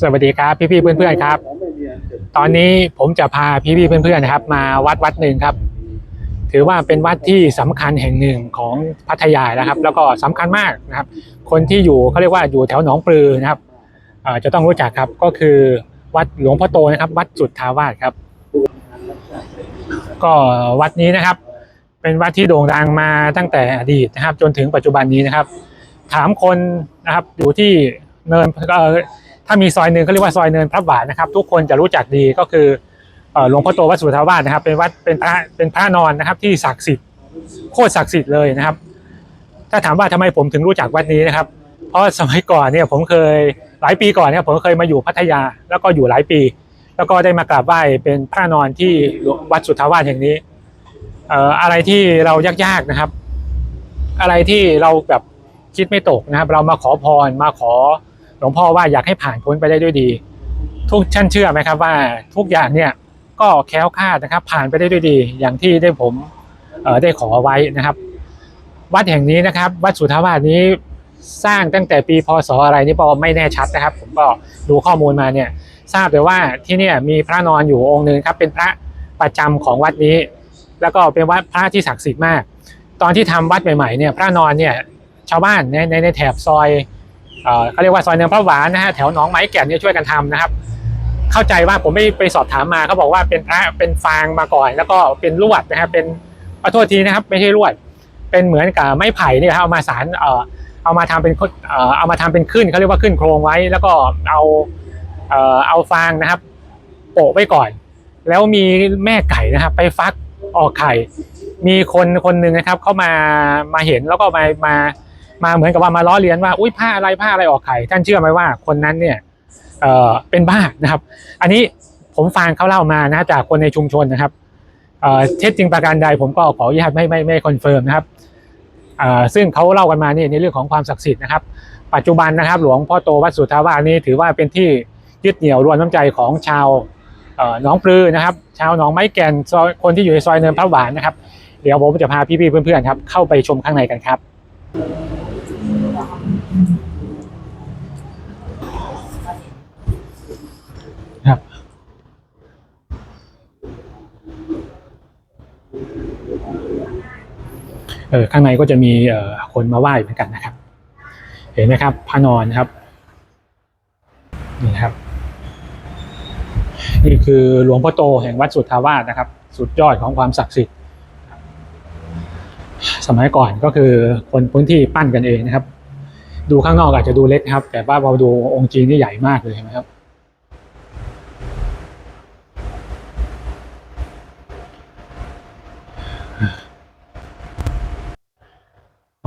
สวัสดีครับพี่ๆเพื่อนๆครับ ตอนนี้ผมจะพาพี่ๆเพื่อนๆนะครับ มาวัดวัดหนึ่งครับ ถือว่าเป็นวัดที่สำคัญแห่งหนึ่งของพัทยานะครับ แล้วก็สำคัญมากนะครับ คนที่อยู่เขาเรียกว่าอยู่แถวหนองปลือนะครับจะต้องรู้จักครับก็คือวัดหลวงพ่อโตนะครับ วัดสุดทาวาสครับ ก็วัดนี้นะครับ เป็นวัดที่โด่งดังมาตั้งแต่อดีตนะครับ จนถึงปัจจุบันนี้นะครับ ถามคนนะครับอยู่ที่เนินถ้ามีซอยหนึ่งเขาเรียกว่าซอยเนินพระบาทนะครับ ทุกคนจะรู้จักดีก็คือหลวงพ่อโตวัดสุทธาวาสนะครับ เป็นวัดเป็นพระเป็นพระนอนนะครับ ที่ศักดิ์สิทธิ์โคตรศักดิ์สิทธิ์เลยนะครับ ถ้าถามว่าทำไมผมถึงรู้จักวัดนี้นะครับ เพราะสมัยก่อนเนี่ยผมเคยหลายปีก่อนเนี่ยผมเคยมาอยู่พัทยาแล้วก็อยู่หลายปี แล้วก็ได้มากราบไหว้เป็นพระนอนที่วัดสุทธาวาสแห่งนี้เอ่ออะไรที่เรายากๆนะครับ อะไรที่เราแบบ คิดไม่ตกนะครับ เรามาขอพรมาขอหลวงพ่อว่าอยากให้ผ่านพ้นไปได้ด้วยดี ทุกท่านเชื่อไหมครับว่าทุกอย่างเนี่ยก็แค้วคาดนะครับ ผ่านไปได้ด้วยดี อย่างที่ได้ผมเอ่อได้ขอไว้นะครับ วัดแห่งนี้นะครับ วัดสุทธาวาสนี้สร้างตั้งแต่ปีพศอะไรนี่ปอไม่แน่ชัดนะครับ ผมก็ดูข้อมูลมาเนี่ย ทราบแต่ว่าที่เนี่ยมีพระนอนอยู่องค์หนึ่งครับ เป็นพระประจำของวัดนี้ แล้วก็เป็นวัดพระที่ศักดิ์สิทธิ์มาก ตอนที่ทำวัดใหม่ๆเนี่ย พระนอนเนี่ย ชาวบ้านในในในแถบซอยเขาเรียกว่าซอยเนินพระหวานนะฮะแถวหนองไม้แก่นเนี่ยช่วยกันทำนะครับ เข้าใจว่าผมไม่ไปสอบถามมาเขาบอกว่าเป็นพระเป็นฟางมาก่อน แล้วก็เป็นลวดนะครับเป็นขอโทษทีนะครับ ไม่ใช่ลวด เป็นเหมือนกับไม้ไผ่เนี่ยครับเอามาสารเอ่อเอามาทำเป็นเอ่อเอามาทำเป็นขึ้นเขาเรียกว่าขึ้นโครงไว้ แล้วก็เอาเอ่อเอาฟางนะครับ โปะไว้ก่อน แล้วมีแม่ไก่นะครับ ไปฟักออกไข่ มีคนคนหนึ่งนะครับ เข้ามามาเห็นแล้วก็มามามา มาเหมือนกับว่ามาล้อเลียนว่าอุ้ยผ้าอะไรผ้าอะไรออกไข่ท่านเชื่อไหมว่าคนนั้นเนี่ยเออเป็นบ้านะครับ อันนี้ผมฟังเขาเล่ามานะจากคนในชุมชนนะครับเออเท็จจริงประการใดผมก็ขออนุญาตไม่ไม่ไม่คอนเฟิร์มนะครับเออซึ่งเขาเล่ากันมาเนี่ยในเรื่องของความศักดิ์สิทธิ์นะครับ ปัจจุบันนะครับ หลวงพ่อโตวัดสุทธาวาสนี้ถือว่าเป็นที่ยึดเหนี่ยวรวมน้ำใจของชาวหน้องปลือนะครับ ชาวหนองไม้แก่นซอยคนที่อยู่ในซอยเนินพระหวานนะครับ เดี๋ยวผมจะพาพี่ๆเพื่อนๆครับเข้าไปชมข้างในกันครับ เออข้างในก็จะมีเอ่อคนมาไหว้เหมือนกันนะครับ เห็นไหมครับพระนอนครับนี่นะครับ นี่คือหลวงพ่อโตแห่งวัดสุทธาวาสนะครับ สุดยอดของความศักดิ์สิทธิ์สมัยก่อนก็คือคนพื้นที่ปั้นกันเองนะครับ ดูข้างนอกอาจจะดูเล็กครับ แต่ว่าพอดูองค์จริงนี่ใหญ่มากเลยใช่ไหมครับ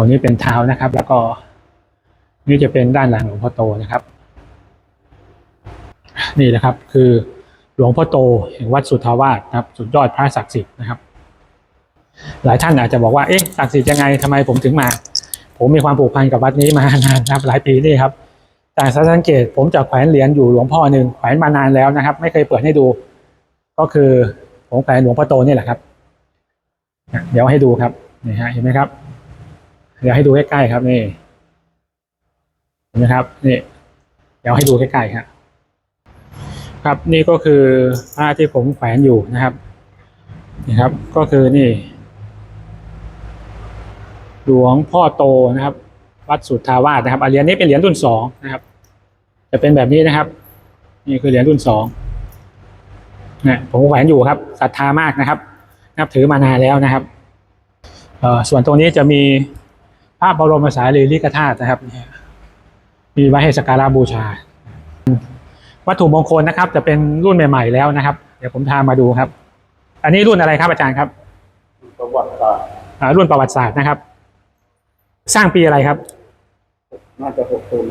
ตรงนี้เป็นเท้านะครับ แล้วก็นี่จะเป็นด้านหลังหลวงพ่อโตนะครับ นี่นะครับคือหลวงพ่อโตแห่งวัดสุทธาวาสนะครับ สุดยอดพระศักดิ์สิทธิ์นะครับ หลายท่านอาจจะบอกว่าเอ๊ะศักดิ์สิทธิ์ยังไงทำไมผมถึงมา ผมมีความผูกพันกับวัดนี้มานานนะครับ หลายปีนี่ครับแต่สังเกตผมจะแขวนเหรียญอยู่หลวงพ่อหนึ่งแขวนมานานแล้วนะครับ ไม่เคยเปิดให้ดู ก็คือผมแขวนหลวงพ่อโตนี่แหละครับ เดี๋ยวให้ดูครับนี่ฮะเห็นไหมครับ เดี๋ยวให้ดูใกล้ๆครับนี่เห็นไหมครับนี่เดี๋ยวให้ดูใกล้ๆครับครับนี่ก็คือผ้าที่ผมแขวนอยู่นะครับนี่ครับ ก็คือนี่ หลวงพ่อโตนะครับ วัดสุทธาวาสนะครับเหรียญนี้เป็นเหรียญรุ่นสองนะครับ จะเป็นแบบนี้นะครับ นี่คือเหรียญรุ่นสองนะผมแขวนอยู่ครับศรัทธามากนะครับ นับถือมานานแล้วนะครับเอ่อส่วนตรงนี้จะมี พระบรมสารีริกธาตุนะครับมีไว้ให้สักการะบูชา วัตถุมงคลนะครับ จะเป็นรุ่นใหม่ ๆ แล้วนะครับ เดี๋ยวผมพามาดูครับ อันนี้รุ่นอะไรครับอาจารย์ครับประวัติศาสตร์อ่ารุ่นประวัติศาสตร์นะครับ สร้างปีอะไรครับน่าจะหกคน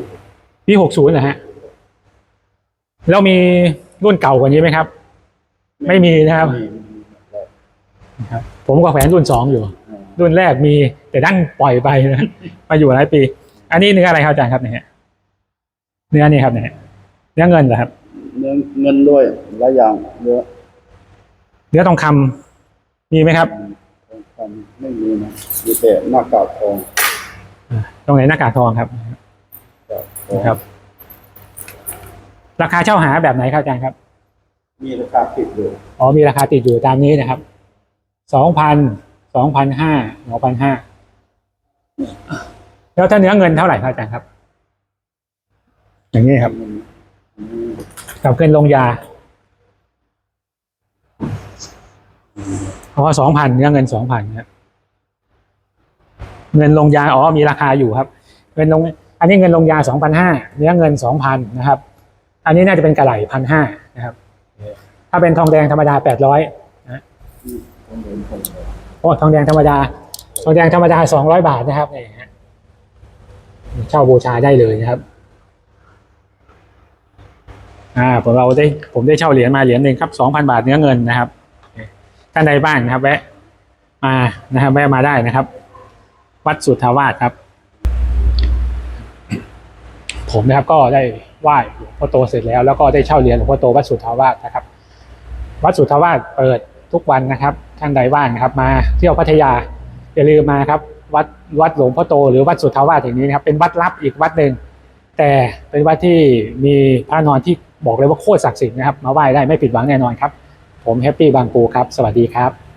ปีหกศูนย์นะฮะแล้วมีรุ่นเก่ากว่านี้ไหมครับ ไม่มีนะครับครับผมก็แขวนรุ่นสองอยู่ รุ่นแรกมี แต่ดั้งปล่อยไปนะมาอยู่หลายปี อันนี้เนื้ออะไรครับอาจารย์ครับเนี่ยเนื้อนี่ครับเนี่ยเนื้อเงินเหรอครับ เนื้อเงินด้วยหลายอย่างเนื้อเนื้อทองคำมีไหมครับทองคำไม่มีนะมีแต่หน้ากากทองตรงไหนหน้ากากทองครับกากทองครับ ราคาเช่าหาแบบไหนครับอาจารย์ครับ มีราคาติดอยู่อ๋อมีราคาติดอยู่ตามนี้นะครับสองพันสองพันห้าสองพันห้า แล้วถ้าเนื้อเงินเท่าไหร่ครับอาจารย์ครับ อย่างนี้ครับกับเงินลงยาอ๋อสองพันเนื้อเงินสองพันครับเงินลงยาอ๋อมีราคาอยู่ครับ เงินลง อันนี้เงินลงยาสองพันห้าเนื้อเงินสองพันนะครับ อันนี้น่าจะเป็นกระไหล่พันห้านะครับ ถ้าเป็นทองแดงธรรมดาแปดร้อยผมเห็นคนเลยโอ้ทองแดงธรรมดา ทองแดงธรรมดาสองร้อยบาทนะครับนี่ฮะเช่าบูชาได้เลยนะครับ อ่าผมเราได้ผมได้เช่าเหรียญมาเหรียญหนึ่งครับสองพันบาทเนื้อเงินนะครับท่านใดบ้างนะครับแวะมานะครับแวะมาได้นะครับ วัดสุทธาวาสครับ ผมนะครับก็ได้ไหว้หลวงพ่อโตเสร็จแล้ว แล้วก็ได้เช่าเหรียญหลวงพ่อโตวัดสุทธาวาสนะครับ วัดสุทธาวาสเปิดทุกวันนะครับ ท่านใดว่างนะครับ มาเที่ยวพัทยา อย่าลืมมาครับ วัดวัดหลวงพ่อโตหรือวัดสุทธาวาสแห่งนี้นะครับเป็นวัดลับอีกวัดหนึ่งแต่เป็นวัดที่มีพระนอนที่บอกเลยว่าโคตรศักดิ์สิทธิ์นะครับ มาไหว้ได้ไม่ผิดหวังแน่นอนครับ ผมแฮปปี้บางปูครับ สวัสดีครับ